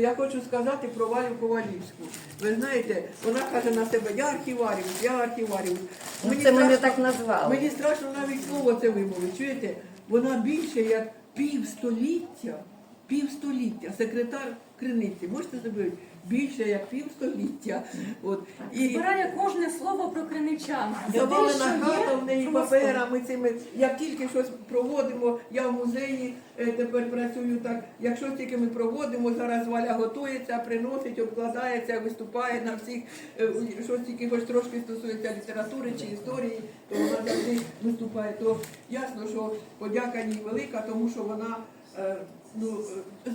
я хочу сказати про Валю Ковалівську. Ви знаєте, вона каже на себе, я архіваріус, я архіваріус. Ну, це мене так назвали. Мені страшно навіть слово це вимовити. Чуєте? Вона більше як півстоліття, півстоліття, секретар криниці. Можете зробити? Більше як півстоліття. От. І Збирає кожне слово про криничан. завалена хата в неї просто. паперами цими. Як тільки щось проводимо, я в музеї е, тепер працюю так. Якщо тільки ми проводимо, зараз Валя готується, приносить, обкладається, виступає на всіх, е, щось тільки хоч трошки стосується літератури чи історії, то вона завжди виступає. То ясно, що подяка їй велика, тому що вона. Е, Ну, е, е,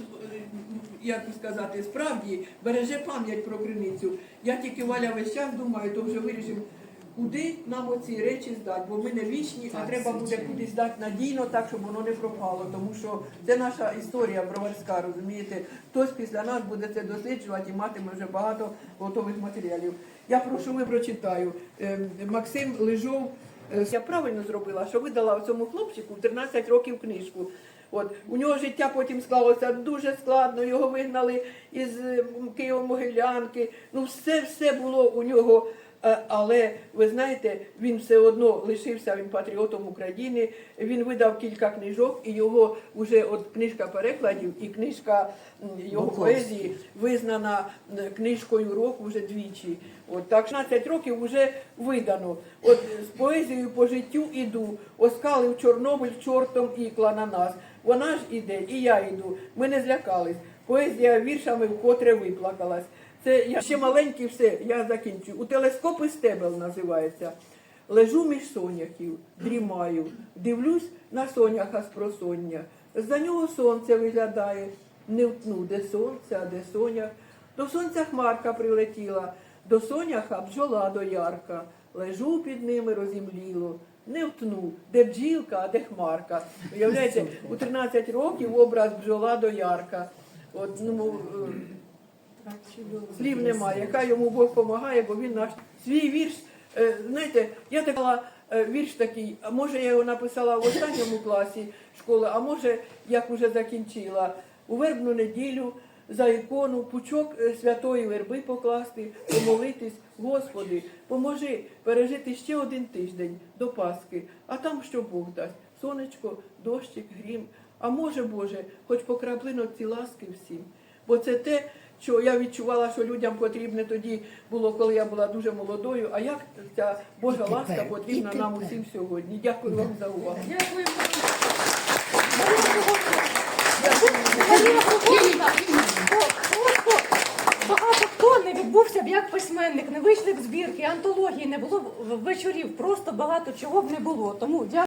як сказати, справді береже пам'ять про криницю. Я тільки Валя весь час думаю, то вже вирішимо, куди нам оці речі здати, бо ми не вічні, а треба буде кудись здати надійно, так, щоб воно не пропало. Тому що це наша історія броварська, розумієте? Хтось після нас буде це досліджувати і матиме вже багато готових матеріалів. Я прошу, ви прочитаю. Максим Лижов. е, Я правильно зробила, що видала цьому хлопчику 13 років книжку. От у нього життя потім склалося дуже складно. Його вигнали із е, Києво-Могилянки. Ну, все, все було у нього. Е, Але ви знаєте, він все одно лишився він патріотом України. Він видав кілька книжок, і його вже от книжка перекладів і книжка його поезії визнана книжкою року вже двічі. От так 16 років вже видано. От з поезією по життю іду, оскалив Чорнобиль чортом ікла на нас. Вона ж іде, і я йду. Ми не злякались. Поезія віршами вкотре виплакалась. Це я ще маленький все, я закінчую. У телескопи стебел називається. Лежу між соняхів, дрімаю, дивлюсь на соняха з просоння. За нього сонце виглядає. Не втну, де сонце, а де сонях. До сонця хмарка прилетіла, до соняха бджола до ярка. Лежу під ними розімліло. Не втну, де бджілка, а де хмарка. Уявляєте, у 13 років образ бджола до ярка. От, ну, Слів немає, яка йому Бог допомагає, бо він наш свій вірш. е, Знаєте, я така е, вірш такий, а може я його написала в останньому класі школи, а може як уже закінчила. У вербну неділю за ікону пучок е, святої верби покласти, помолитись, Господи, поможи пережити ще один тиждень до Пасхи, а там що Бог дасть? Сонечко, дощик, грім. А може, Боже, хоч по краплиночці ласки всім. Бо це те, що я відчувала, що людям потрібне тоді було, коли я була дуже молодою. А як ця Божа ласка потрібна нам усім сьогодні? Дякую вам за увагу. Дякую. Марія Сокольна. Багато хто не відбувся б як письменник, не вийшли б збірки, антології, не було б вечорів, просто багато чого б не було. Тому дякую.